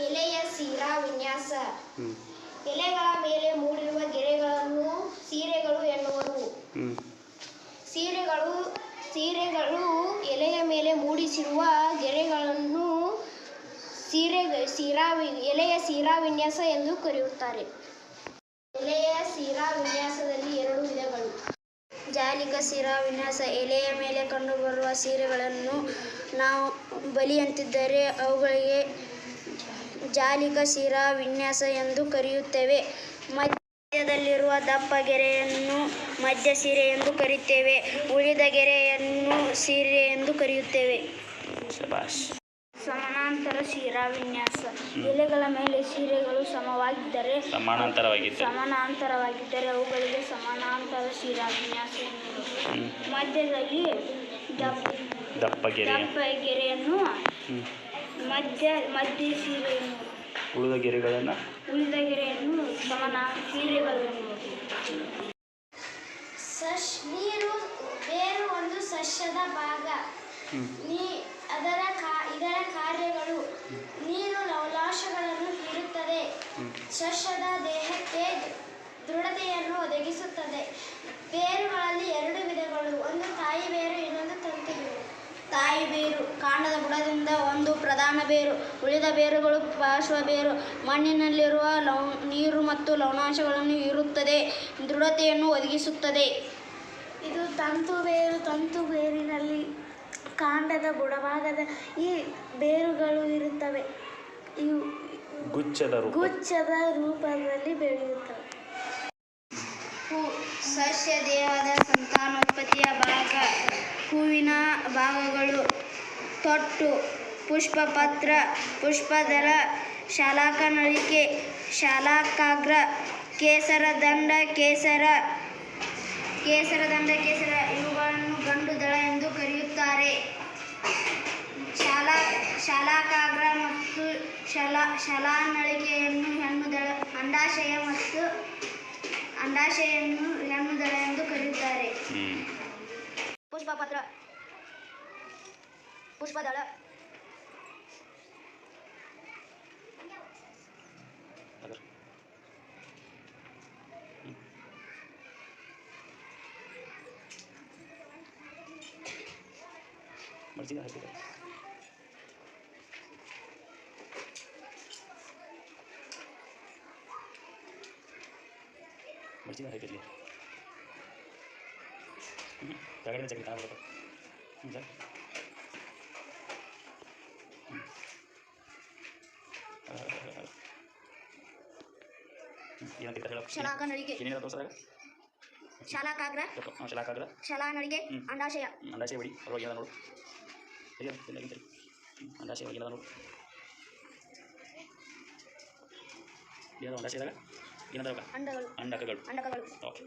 ಎಲೆಯ ಸೀರಾ ವಿನ್ಯಾಸ. ಎಲೆಗಳ ಮೇಲೆ ಮೂಡಿರುವ ಗೆರೆಗಳನ್ನು ಸೀರೆಗಳು ಎನ್ನುವರು. ಸೀರೆಗಳು ಸೀರೆಗಳು ಎಲೆಯ ಮೇಲೆ ಮೂಡಿಸಿರುವ ಗೆರೆಗಳನ್ನು ಸೀರೆ ಸೀರಾ ಎಲೆಯ ಸೀರಾ ವಿನ್ಯಾಸ ಎಂದು ಕರೆಯುತ್ತಾರೆ. ಎಲೆಯ ಸೀರಾ ವಿನ್ಯಾಸದಲ್ಲಿ ಎರಡು ವಿಧಗಳು. ಜಾಲಿಕ ಸೀರಾ ವಿನ್ಯಾಸ ಎಲೆಯ ಮೇಲೆ ಕಂಡುಬರುವ ಸೀರೆಗಳನ್ನು ನಾವು ಬಲಿಯಂತಿದ್ದರೆ ಅವುಗಳಿಗೆ ಜಾಲಿಕ ಶಿರಾ ವಿನ್ಯಾಸ ಎಂದು ಕರೆಯುತ್ತೇವೆ. ಮಧ್ಯದಲ್ಲಿರುವ ದಪ್ಪ ಗೆರೆಯನ್ನು ಮಧ್ಯ ಸೀರೆ ಎಂದು ಕರೆಯುತ್ತೇವೆ. ಉಳಿದ ಗೆರೆಯನ್ನು ಸೀರೆ ಎಂದು ಕರೆಯುತ್ತೇವೆ. ಸಮಾನಾಂತರ ಶಿರಾ ವಿನ್ಯಾಸ. ಎಲೆಗಳ ಮೇಲೆ ಸೀರೆಗಳು ಸಮವಾಗಿದ್ದರೆ ಸಮಾನಾಂತರವಾಗಿದ್ದರೆ. ಸಮಾನಾಂತರವಾಗಿದ್ದರೆ ಅವುಗಳಿಗೆ ಸಮಾನಾಂತರ ಶಿರಾ ವಿನ್ಯಾಸ. ಮಧ್ಯದಲ್ಲಿ ದಪ್ಪ ದಪ್ಪ ಗೆರೆ. ದಪ್ಪ ಗೆರೆಯನ್ನು ಮಧ್ಯ ಮಧ್ಯ ಸೀರೆಯನ್ನು. ಉಳಿದ ಗೆರೆಗಳನ್ನು? ಉಳಿದ ಗೆರೆಯನ್ನು ಸಮಾನ ಸೀರೆಗಳನ್ನು. ಸಶ್ ನೀರು ಬೇರು ಒಂದು ಸಸ್ಯದ ಭಾಗ. ನೀ ಅದರ ಕಾ ಇದರ ಕಾರ್ಯಗಳು ನೀರು ಲವಲಾಶಗಳನ್ನು ಹೀರುತ್ತದೆ. ಸಸ್ಯದ ದೇಹಕ್ಕೆ ದೃಢತೆಯನ್ನು ಒದಗಿಸುತ್ತದೆ. ಬೇರುಗಳಲ್ಲಿ ಎರಡು ವಿಧಗಳು ಒಂದು ತಾಯಿ ಬೇರು ಇನ್ನೊಂದು ತಂತಿ ಬೇರು ತಾಯಿ ಬೇರು ಕಾಂಡದ ಬುಡದಿಂದ ಒಂದು ಪ್ರಧಾನ ಬೇರು ಉಳಿದ ಬೇರುಗಳು ಪಾರ್ಶ್ವ ಬೇರು. ಮಣ್ಣಿನಲ್ಲಿರುವ ಲವ್ ನೀರು ಮತ್ತು ಲವಣಾಂಶಗಳನ್ನು ಹೀರುತ್ತದೆ ದೃಢತೆಯನ್ನು ಒದಗಿಸುತ್ತದೆ. ಇದು ತಂತು ಬೇರು ತಂತು ಬೇರಿನಲ್ಲಿ ಕಾಂಡದ ಬುಡಭಾಗದ ಈ ಬೇರುಗಳು ಇರುತ್ತವೆ. ಇವು ಗುಚ್ಚದ ರೂಪ. ಗುಚ್ಛದ ರೂಪದಲ್ಲಿ ಬೆಳೆಯುತ್ತವೆ. ಹೂ ಸಸ್ಯ ದೇಹದ ಸಂತಾನೋತ್ಪತ್ತಿಯ ಭಾಗ. ಹೂವಿನ ಭಾಗಗಳು ತೊಟ್ಟು. ಪುಷ್ಪಪತ್ರ ಪುಷ್ಪದಳ ಶಾಲಾಕನಳಿಕೆ ಶಾಲಾಕಾಗ್ರ ಕೇಸರದಂಡ ಕೇಸರ ದಂಡ ಕೇಸರ ಇವುಗಳನ್ನು ಗಂಡು ದಳ ಎಂದು ಕರೆಯುತ್ತಾರೆ. ಶಾಲಾ ಶಾಲಾಕಾಗ್ರ ಮತ್ತು ಶಲಾ ಶಲಾನಳಿಕೆಯನ್ನು ಹೆಣ್ಣು ದಳ ಅಂಡಾಶಯ ಮತ್ತು ಅಂಡಾಶಯನ್ನು ಹೆಣ್ಣು ದಳ ಎಂದು ಕರೆಯುತ್ತಾರೆ. ಪುಷ್ಪಪತ್ರ ಪುಷ್ಪದಳ Masjid Al Hadirat. Masjid Al Jangan ada cerita apa. Bisa. Hmm. Eh, eh, eh. hmm, yang kita dalam silakan dari ini atau silakan ಶಲಾಕಾಗ್ರ ಶಲಾನಳಿಕೆ ಹ್ಮ್. ಅಂಡಾಶಯ ಅಂಡಾಶಯ ಹೊಡಿ ಅದ್ರೊಳಗೆ ಏನದ ನೋಡು ತೆಗಿಯೋ ತೆಗಿಯೋ ತೆಗಿಯೋ ಹ್ಞೂ ಅಂಡಾಶಯ ಒಳಗೆ ಏನದ ನೋಡು ಏನದ ಅಂಡಾಶಯದಾಗ ಏನದ ಅಂಡಗಳು ಅಂಡಕಗಳು ಅಂಡಕಗಳು ಓಕೆ